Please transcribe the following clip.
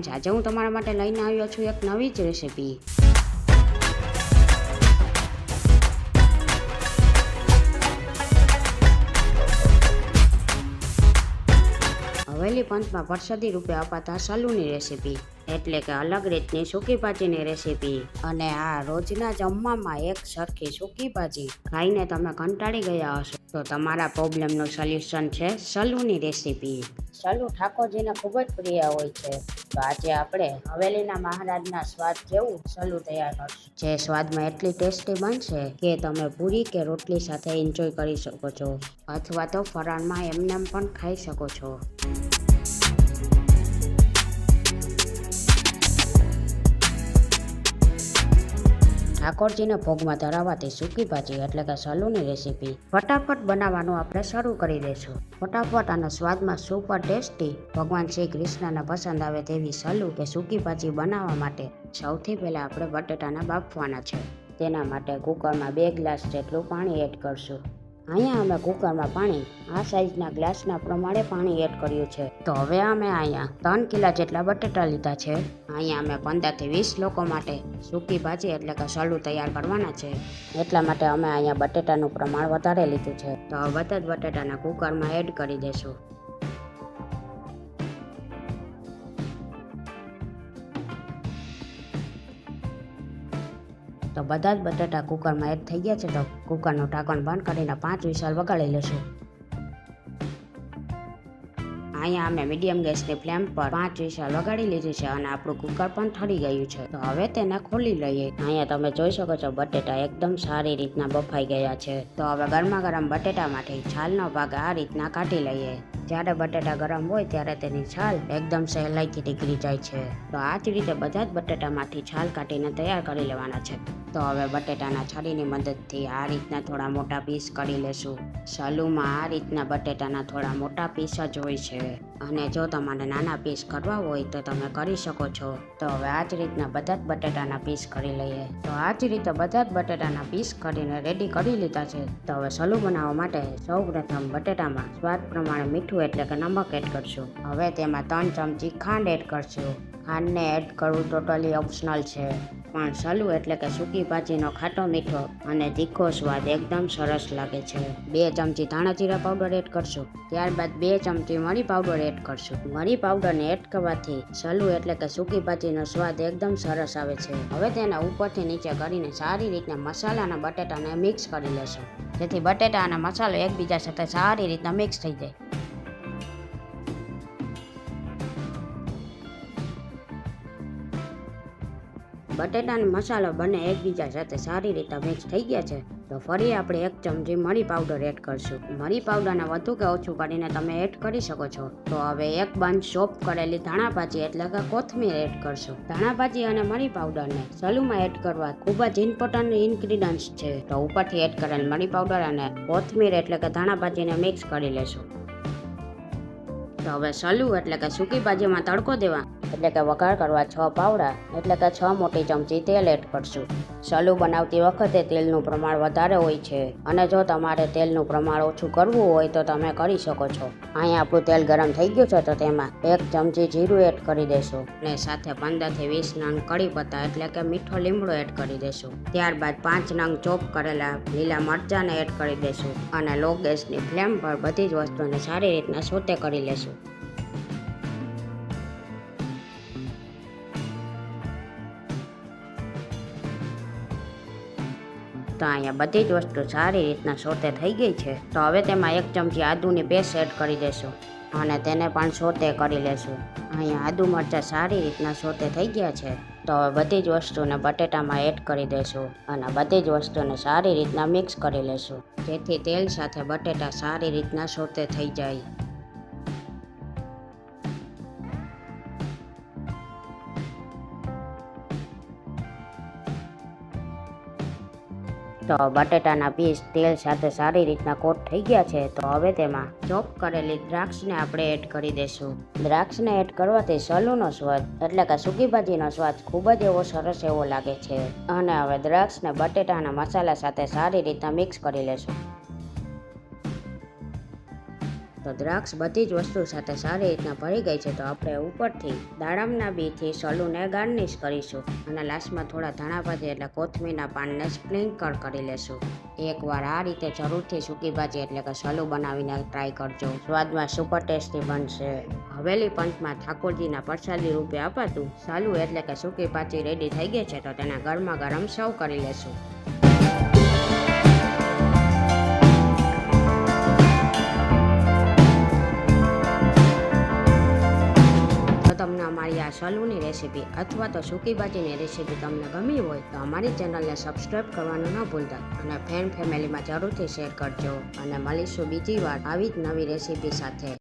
Friends આજે હું તમારા માટે લઈને આવ્યો છું એક નવી જ રેસીપી. હવેલી પંથમાં પરસદી રૂપે અપાતા સલુની રેસીપી. એટલે કે અલગ રીતની સૂકી ભાજીની રેસીપી અને આ રોજના જમવામાં એક સરખી સૂકી ભાજી. ખાઈને તમે કંટાળી ગયા હશો. તો તમારા પ્રોબ્લેમનું સોલ્યુશન છે સલુની રેસીપી સલુ ઠાકોરજીને ખૂબ જ પ્રિય હોય છે. તો આજે આપણે હવેલીના મહારાજના સ્વાદ જેવું સલુ તૈયાર કરશું. જે સ્વાદમાં એટલી ટેસ્ટી બનશે કે તમે પૂરી કે રોટલી સાથે એન્જોય કરી શકો છો. અથવા તો ફરાળમાં એમનેમ પણ ખાઈ શકો છો. ઠાકોરજીને ભોગમાં ધરાવાતી સૂકી ભાજી એટલે કે સલુની રેસીપી ફટાફટ બનાવવાનું આપણે શરૂ કરી દઈશું. ફટાફટ અને સ્વાદમાં સુપર ટેસ્ટી ભગવાન શ્રી કૃષ્ણને પસંદ આવે તેવી સલુ કે સૂકી ભાજી બનાવવા માટે સૌથી પહેલાં આપણે બટેટાના બાફવાના છે. તેના માટે કુકરમાં બે ગ્લાસ જેટલું પાણી એડ કરશું. અહીંયા અમે કુકરમાં પાણી, આ સાઈઝના ગ્લાસના પ્રમાણે પાણી એડ કર્યું છે. તો હવે અમે અહીંયા ત્રણ કિલા જેટલા બટેટા લીધા છે. અહીંયા અમે પંદરથી વીસ લોકો માટે સૂકી ભાજી એટલે કે સલું તૈયાર કરવાના છે. એટલા માટે અમે અહીંયા બટેટાનું પ્રમાણ વધારે લીધું છે. તો બધા જ બટેટાના કુકરમાં એડ કરી દેશું. તો બધા જ બટાટા કુકરમાં એડ થઈ ગયા છે તો કુકરનું ઢાંકણ બંધ કરીને પાંચ વિશાલ વગાડી લેશું. અહીંયા અમે મીડિયમ ગેસની ફ્લેમ પર પાંચ વિશાલ વગાડી લીધી છે અને આપણું કુકર પણ ઠરી ગયું છે. તો હવે તેને ખોલી લઈએ. અહીંયા તમે જોઈ શકો છો બટેટા એકદમ સારી રીતના બફાઈ ગયા છે. તો હવે ગરમા ગરમ બટેટામાંથી છાલનો ભાગ આ રીતના કાઢી લઈએ. જ્યારે બટેટા ગરમ હોય ત્યારે તેની છાલ એકદમ સહેલાઈથી નીકળી જાય છે. તો આ જ રીતે બધા જ બટેટામાંથી છાલ કાઢીને તૈયાર કરી લેવાના છે. તો હવે બટેટાના છરીની મદદથી આ રીતના થોડા મોટા પીસ કરી લેશું. સલુમાં આ રીતના બટેટાના થોડા મોટા પીસ જ હોય છે. અને જો તમારે નાના પીસ કરવા હોય તો તમે કરી શકો છો. તો હવે આ જ રીતના બધા જ બટેટાના પીસ કરી લઈએ. તો આ જ રીતે બધા જ બટેટાના પીસ કરીને રેડી કરી લીધા છે. તો હવે સલુ બનાવવા માટે સૌ પ્રથમ બટેટામાં સ્વાદ પ્રમાણે મીઠું એટલે કે નમક એડ કરશું. હવે તેમાં ત્રણ ચમચી ખાંડ એડ કરશું. ખાંડને એડ કરવું ટોટલી ઓપ્શનલ છે. પણ સલુ એટલે કે સૂકી ભાજીનો ખાટો મીઠો અને તીખો સ્વાદ એકદમ સરસ લાગે છે. બે ચમચી ધાણા જીરા પાવડર એડ કરશું. ત્યારબાદ બે ચમચી મરી પાવડર એડ કરશું. મરી પાવડરને એડ કરવાથી સલુ એટલે કે સૂકી ભાજીનો સ્વાદ એકદમ સરસ આવે છે. હવે તેના ઉપરથી નીચે કરીને સારી રીતના મસાલા અને બટેટાને મિક્સ કરી લેશું. જેથી બટેટા અને મસાલો એકબીજા સાથે સારી રીતના મિક્સ થઈ જાય. બટેટા અને મસાલો બંને એકબીજા સાથે સારી રીતે મિક્સ થઈ ગયા છે. તો ફરી આપણે એક ચમચી મરી પાવડર એડ કરશું. મરી પાવડરને વધુ કે ઓછું કરીને તમે એડ કરી શકો છો. તો હવે એક બંચ ચોપ કરેલી ધાણા ભાજી એટલે કે કોથમીર એડ કરશું. ધાણા ભાજી અને મરી પાવડરને સલુમાં એડ કરવા ખૂબ જ ઇમ્પોર્ટન્ટ ઇન્ગ્રીડિયન્ટ્સ છે. તો ઉપરથી એડ કરેલ મરી પાવડર અને કોથમીર એટલે કે ધાણા ભાજીને મિક્સ કરી લેશું. તો હવે સલુ એટલે કે સૂકી ભાજીમાં તડકો દેવા એટલે કે વઘાર કરવા છ પાવડા, એટલે કે છ મોટી ચમચી તેલ એડ કરશું. સલુ બનાવતી વખતે તેલનું પ્રમાણ વધારે હોય છે. અને જો તમારે તેલનું પ્રમાણ ઓછું કરવું હોય તો તમે કરી શકો છો. અહીંયા આપણું તેલ ગરમ થઈ ગયું છે તો તેમાં એક ચમચી જીરું એડ કરી દેશું. અને સાથે પંદરથી વીસ નંગ કડી પત્તા એટલે કે મીઠો લીમડો એડ કરી દેશું. ત્યારબાદ પાંચ નંગ ચોપ કરેલા લીલા મરચાંને એડ કરી દેશું. અને લો ગેસની ફ્લેમ પર બધી જ વસ્તુને સારી રીતના સોતે કરી લેશું. તો અહીંયા બધી જ વસ્તુ સારી રીતના સોતે થઈ ગઈ છે. તો હવે તેમાં એક ચમચી આદુની પેસ્ટ એડ કરી દેશું અને તેને પણ સોતે કરી લેશું. અહીંયા આદુ મરચાં સારી રીતના સોતે થઈ ગયા છે. તો હવે બધી જ વસ્તુને બટેટામાં એડ કરી દેશું અને બધી જ વસ્તુને સારી રીતના મિક્સ કરી લેશું. જેથી તેલ સાથે બટેટા સારી રીતના સોતે થઈ જાય. તો બટેટાના પીસ તેલ સાથે સારી રીતના કોટ થઈ ગયા છે, તો હવે તેમાં ચોપ કરેલી દ્રાક્ષને આપણે એડ કરી દઈશું. દ્રાક્ષને એડ કરવાથી સલુનો સ્વાદ, એટલે કે સૂકી ભાજીનો સ્વાદ ખૂબ જ એવો સરસ એવો લાગે છે. અને હવે દ્રાક્ષને બટેટાના મસાલા સાથે સારી રીતના મિક્સ કરી લેશું. તો દ્રાક્ષ બધી જ વસ્તુ સાથે સારી રીતના ભરી ગઈ છે તો આપણે ઉપરથી દાડમના બીથી સલુને ગાર્નિશ કરીશું અને લાસ્ટમાં થોડા ધાણા ભાજી એટલે કોથમીરના પાનને સ્પ્રિંકલ કરી લેશું. એકવાર આ રીતે જરૂરથી સૂકી ભાજી એટલે કે સલુ બનાવીને ટ્રાય કરજો. સ્વાદમાં સુપર ટેસ્ટી બનશે. હવેલી પંચમાં ઠાકોરજીના પ્રસાદી રૂપે અપાતું સાલું એટલે કે સૂકી ભાજી રેડી થઈ ગઈ છે તો તેને ગરમા ગરમ સર્વ કરી લેશું. તમને અમારી આ સલુની રેસીપી અથવા તો સૂકી ભાજીની રેસીપી તમને ગમી હોય તો અમારી ચેનલને સબસ્ક્રાઈબ કરવાનું ન ભૂલતા અને ફ્રેન્ડ ફેમિલીમાં જરૂરથી શેર કરજો. અને મળીશું બીજી વાર આવી જ નવી રેસીપી સાથે.